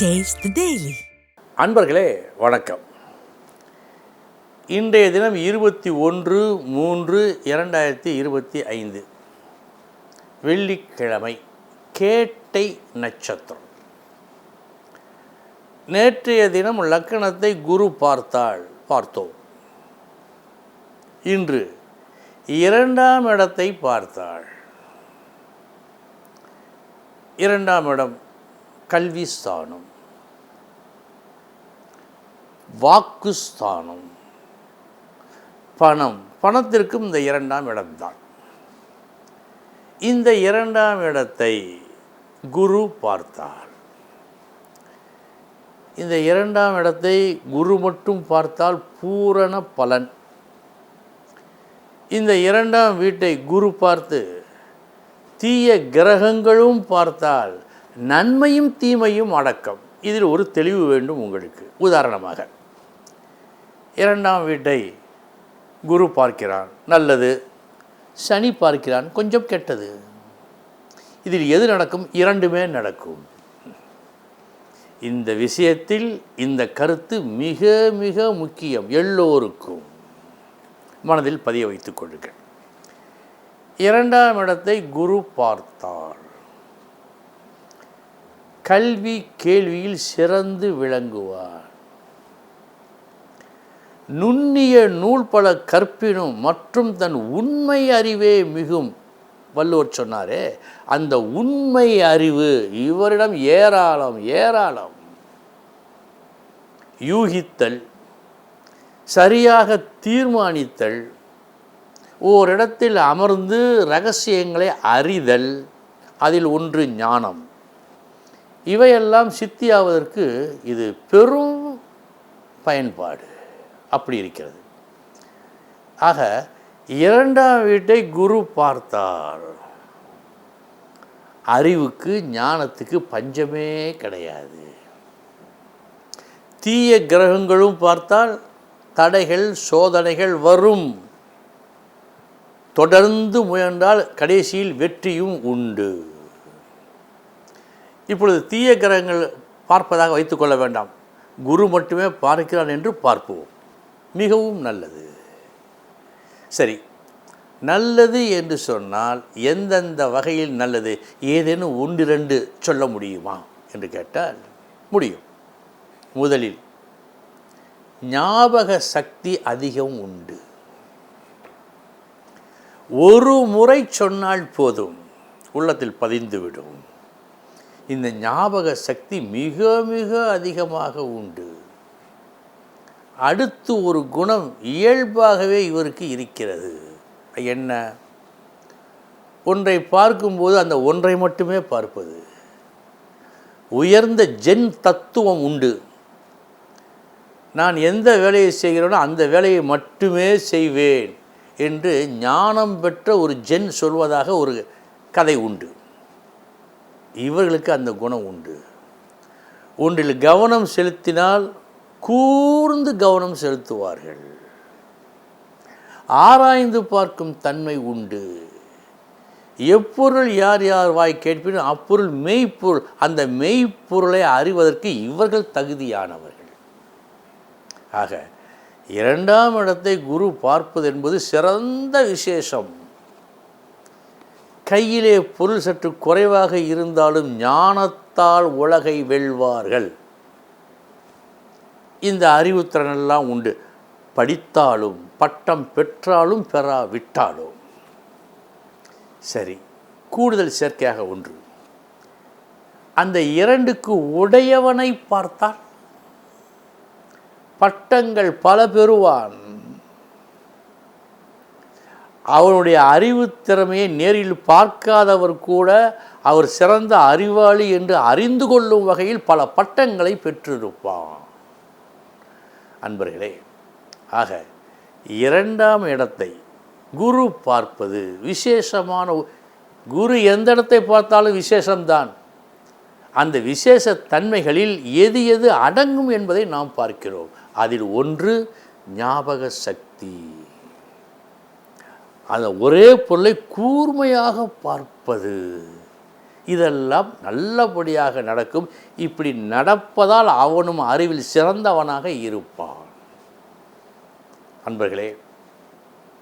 Taste daily அன்பர்களே வணக்கம். இன்றைய தினம் இருபத்தி ஒன்று மூன்று இரண்டாயிரத்தி இருபத்தி ஐந்து. வெள்ளிக்கிழமை கேட்டை நட்சத்திரம். நேற்றைய தினம் லக்கணத்தை குரு பார்த்தாள் பார்த்தோம். இன்று இரண்டாம் இடத்தை பார்த்தாள். இரண்டாம் இடம் கல்வி ஸ்தானம் வாக்குஸ்தானம். பணம். பணத்திற்கும் இந்த இரண்டாம் இடம்தான். இந்த இரண்டாம் இடத்தை குரு பார்த்தார் இந்த இரண்டாம் இடத்தை குரு மட்டும் பார்த்தால் பூரண பலன். இந்த இரண்டாம் வீட்டை குரு பார்த்து தீய கிரகங்களும் பார்த்தால் நன்மையும் தீமையும் அடக்கம். இதில் ஒரு தெளிவு வேண்டும் உங்களுக்கு. உதாரணமாக இரண்டாம் வீட்டை குரு பார்க்கிறான். நல்லது. சனி பார்க்கிறான். கொஞ்சம் கெட்டது. இதில் எது நடக்கும்? இரண்டுமே நடக்கும். இந்த விஷயத்தில் இந்த கருத்து மிக மிக முக்கியம். எல்லோருக்கும். மனதில் பதிய வைத்துக் கொள்ளுங்கள். இரண்டாம் இடத்தை குரு பார்த்தார். கல்வி கேள்வியில் சிறந்து விளங்குவார். நுண்ணிய நூல் பல கற்பினும் மற்றும் தன் உண்மை அறிவே மிகும் வள்ளுவர் சொன்னாரே. அந்த உண்மை அறிவு இவரிடம் ஏராளம் ஏராளம். யூகித்தல் சரியாக தீர்மானித்தல் ஓரிடத்தில் அமர்ந்து ரகசியங்களை அறிதல் அதில் ஒன்று ஞானம். இவையெல்லாம் சித்தியாவதற்கு இது பெரும் பயன்பாடு. அப்படி இருக்கிறது. ஆக இரண்டாம் வீட்டை குரு பார்த்தார். அறிவுக்கு ஞானத்துக்கு பஞ்சமே கிடையாது. தீய கிரகங்களும் பார்த்தால் தடைகள் சோதனைகள் வரும். தொடர்ந்து முயன்றால் கடைசியில் வெற்றியும் உண்டு. இப்பொழுது தீய கிரகங்கள் பார்ப்பதாக வைத்துக்கொள்ள வேண்டாம். குரு மட்டுமே பார்க்கிறான் என்று பார்ப்போம். மிகவும் நல்லது. சரி நல்லது என்று சொன்னால் எந்தெந்த வகையில் நல்லது? ஏதேனும் ஒன்றிரண்டு சொல்ல முடியுமா? என்று கேட்டால் முடியும். முதலில் ஞாபக சக்தி அதிகம் உண்டு. ஒரு முறை சொன்னால் போதும் உள்ளத்தில் பதிந்துவிடும் இந்த ஞாபக சக்தி மிக மிக அதிகமாக உண்டு. அடுத்து ஒரு குணம் இயல்பாகவே இவருக்கு இருக்கிறது. என்ன? ஒன்றை பார்க்கும்போது அந்த ஒன்றை மட்டுமே பார்ப்பது. உயர்ந்த ஜென் தத்துவம் உண்டு. நான் எந்த வேலையை செய்கிறேனோ அந்த வேலையை மட்டுமே செய்வேன் என்று ஞானம் பெற்ற ஒரு ஜென் சொல்வதாக ஒரு கதை உண்டு. இவர்களுக்கு அந்த குணம் உண்டு. ஒன்றில் கவனம் செலுத்தினால் கூர்ந்து கவனம் செலுத்துவார்கள். ஆராய்ந்து பார்க்கும் தன்மை உண்டு. எப்பொருள் யார் யார் வாய் கேட்பினும் அப்பொருள் மெய்ப்பொருள் அந்த மெய்ப்பொருளை அறிவதற்கு இவர்கள் தகுதியானவர்கள். ஆக இரண்டாம் இடத்தை குரு பார்ப்பது என்பது சிறந்த விசேஷம். கையிலே பொருள் சற்று குறைவாக இருந்தாலும் ஞானத்தால் உலகை வெல்வார்கள். இந்த அறிவுத்திறனெல்லாம் உண்டு. படித்தாலும் பட்டம் பெற்றாலும் பெறாவிட்டாலும். சரி கூடுதல் சேர்க்கையாக ஒன்று. அந்த இரண்டுக்கு உடையவனை பார்த்தால் பட்டங்கள் பல பெறுவான். அவனுடைய அறிவு திறமையை நேரில் பார்க்காதவர் கூட அவர் சிறந்த அறிவாளி என்று அறிந்து கொள்ளும் வகையில் பல பட்டங்களை பெற்றிருப்பான். அன்பர்களே ஆக இரண்டாம் இடத்தை குரு பார்ப்பது விசேஷமான குரு எந்த இடத்தை பார்த்தாலும் விசேஷம்தான். அந்த விசேஷ தன்மைகளில் எது எது அடங்கும் என்பதை நாம் பார்க்கிறோம். அதில் ஒன்று ஞாபக சக்தி. அந்த ஒரே பொருளை கூர்மையாக பார்ப்பது. இதெல்லாம் நல்லபடியாக நடக்கும். இப்படி நடப்பதால் அவனும் அறிவில் சிறந்தவனாக இருப்பான். அன்பர்களே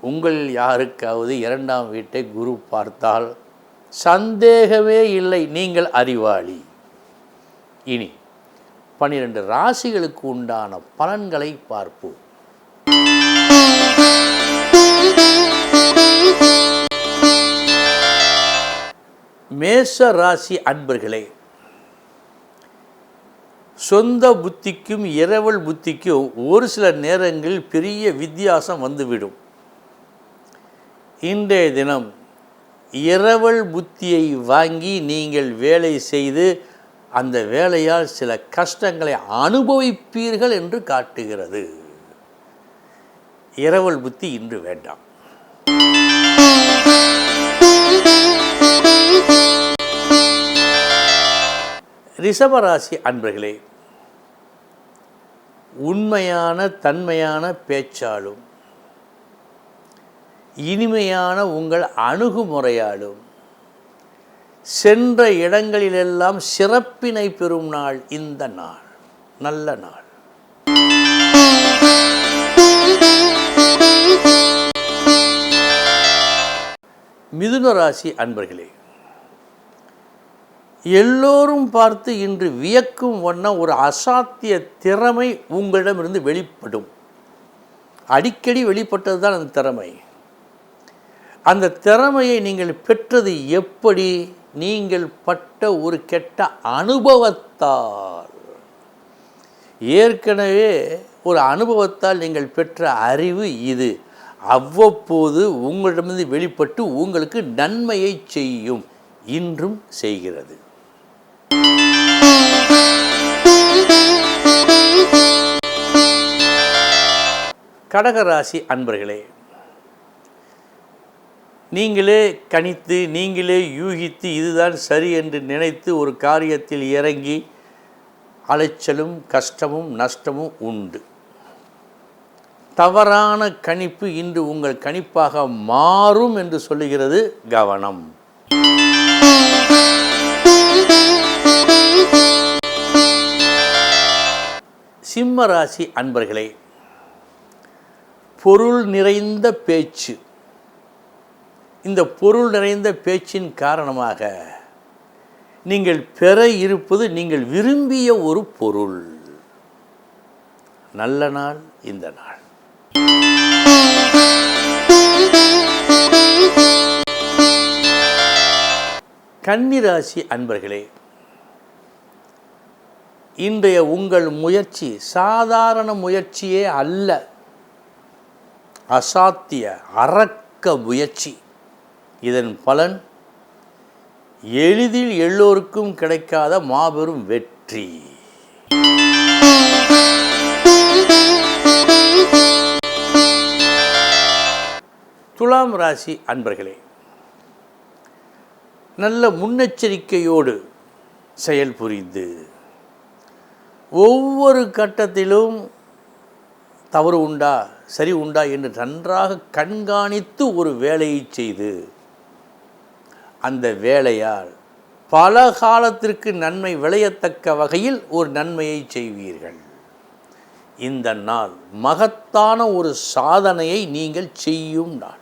உங்கள் யாருக்காவது இரண்டாம் வீட்டை குரு பார்த்தால் சந்தேகமே இல்லை நீங்கள் அறிவாளி. இனி பன்னிரண்டு ராசிகளுக்கு உண்டான பலன்களை பார்ப்போம். மேச ராசி அன்பர்களே சொந்த புத்திக்கும் இரவல் புத்திக்கும் ஒரு சில நேரங்களில் பெரிய வித்தியாசம் வந்துவிடும். இன்றைய தினம் இரவல் புத்தியை வாங்கி நீங்கள் வேலை செய்து அந்த வேலையால் சில கஷ்டங்களை அனுபவிப்பீர்கள் என்று காட்டுகிறது. இரவல் புத்தி இன்று வேண்டாம். ரிஷபராசி அன்பர்களே உண்மையான தன்மையான பேச்சாலும் இனிமையான உங்கள் அணுகுமுறையாலும் சென்ற இடங்களிலெல்லாம் சிறப்பினை பெறும் நாள் இந்த நாள். நல்ல நாள். மிதுன ராசி அன்பர்களே எல்லோரும் பார்த்து இன்று வியக்கும் வண்ணம் ஒரு அசாத்திய திறமை உங்களிடமிருந்து வெளிப்படும். அடிக்கடி வெளிப்பட்டது தான் அந்த திறமை. அந்த திறமையை நீங்கள் பெற்றது எப்படி? நீங்கள் பட்ட ஒரு கெட்ட அனுபவத்தால். ஏற்கனவே ஒரு அனுபவத்தால் நீங்கள் பெற்ற அறிவு இது. அவ்வப்போது உங்களிடமிருந்து வெளிப்பட்டு உங்களுக்கு நன்மையை செய்யும். இன்றும் செய்கிறது. கடகராசி அன்பர்களே நீங்களே கணித்து நீங்களே யூகித்து இதுதான் சரி என்று நினைத்து ஒரு காரியத்தில் இறங்கி அலைச்சலும் கஷ்டமும் நஷ்டமும் உண்டு. தவறான கணிப்பு இன்று உங்கள் கணிப்பாக மாறும் என்று சொல்லுகிறது கவனம். சிம்ம ராசி அன்பர்களே பொருள் நிறைந்த பேச்சு. இந்த பொருள் நிறைந்த பேச்சின் காரணமாக நீங்கள் பெற இருப்பது நீங்கள் விரும்பிய ஒரு பொருள். நல்ல நாள் இந்த நாள். கன்னிராசி அன்பர்களே இன்றைய உங்கள் முயற்சி சாதாரண முயற்சியே அல்ல. அசாத்திய அரக்க முயற்சி. இதன் பலன் எளிதில் எல்லோருக்கும் கிடைக்காத மாபெரும் வெற்றி. துலாம் ராசி அன்பர்களே நல்ல முன்னெச்சரிக்கையோடு செயல் புரிந்து ஒவ்வொரு கட்டத்திலும் தவறு உண்டா? சரி உண்டா என்று நன்றாக கண்காணித்து ஒரு வேலையை செய்து அந்த வேலையால் பல காலத்திற்கு நன்மை விளையத்தக்க வகையில் ஒரு நன்மையை செய்வீர்கள். இந்த நாள் மகத்தான ஒரு சாதனையை நீங்கள் செய்யும் நாள்.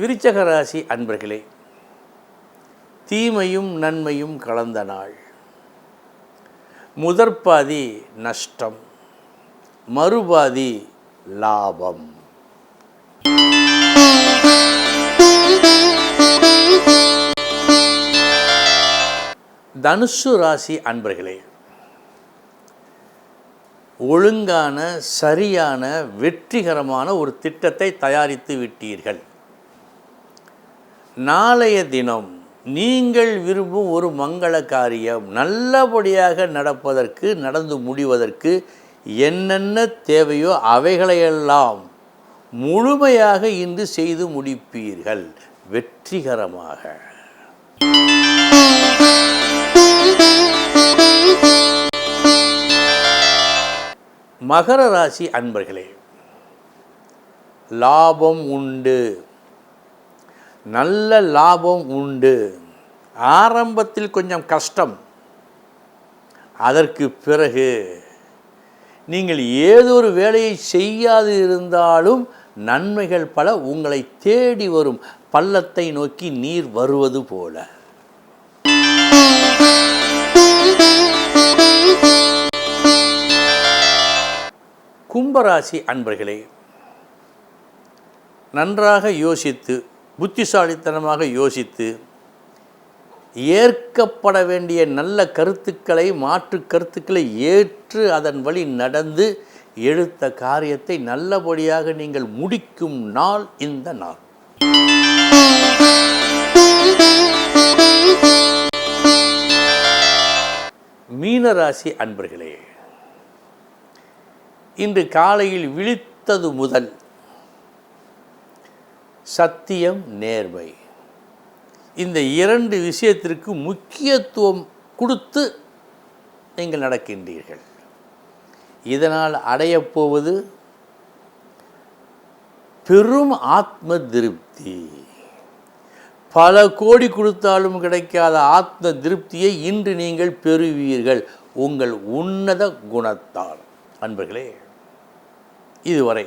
விருச்சக ராசி அன்பர்களே தீமையும் நன்மையும் கலந்த நாள். முதற்பாதி நஷ்டம் மறுபாதி லாபம். தனுசு ராசி அன்பர்களே ஒழுங்கான சரியான வெற்றிகரமான ஒரு திட்டத்தை தயாரித்து விட்டீர்கள். நாளைய தினம் நீங்கள் விரும்பும் ஒரு மங்கள காரியம் நல்லபடியாக நடப்பதற்கு நடந்து முடிவதற்கு என்னென்ன தேவையோ அவைகளையெல்லாம் முழுமையாக இன்று செய்து முடிப்பீர்கள். வெற்றிகரமாக. மகர ராசி அன்பர்களே லாபம் உண்டு. நல்ல லாபம் உண்டு. ஆரம்பத்தில் கொஞ்சம் கஷ்டம். அதற்கு பிறகு நீங்கள் ஏதொரு வேலையை செய்யாது இருந்தாலும் நன்மைகள் பல உங்களை தேடி வரும். பள்ளத்தை நோக்கி நீர் வருவது போல. கும்பராசி அன்பர்களே நன்றாக யோசித்து புத்திசாலித்தனமாக யோசித்து ஏற்கப்பட வேண்டிய நல்ல கருத்துக்களை மாற்று கருத்துக்களை ஏற்று அதன் வழி நடந்து எடுத்த காரியத்தை நல்லபடியாக நீங்கள் முடிக்கும் நாள் இந்த நாள். மீனராசி அன்பர்களே இன்று காலையில் விழித்தது முதல் சத்தியம் நேர்மை. இந்த இரண்டு விஷயத்திற்கு முக்கியத்துவம் கொடுத்து நீங்கள் நடக்கின்றீர்கள். இதனால் அடையப்போவது பெரும் ஆத்ம திருப்தி. பல கோடி கொடுத்தாலும் கிடைக்காத ஆத்ம திருப்தியை இன்று நீங்கள் பெறுவீர்கள். உங்கள் உன்னத குணத்தால். அன்பர்களே இதுவரை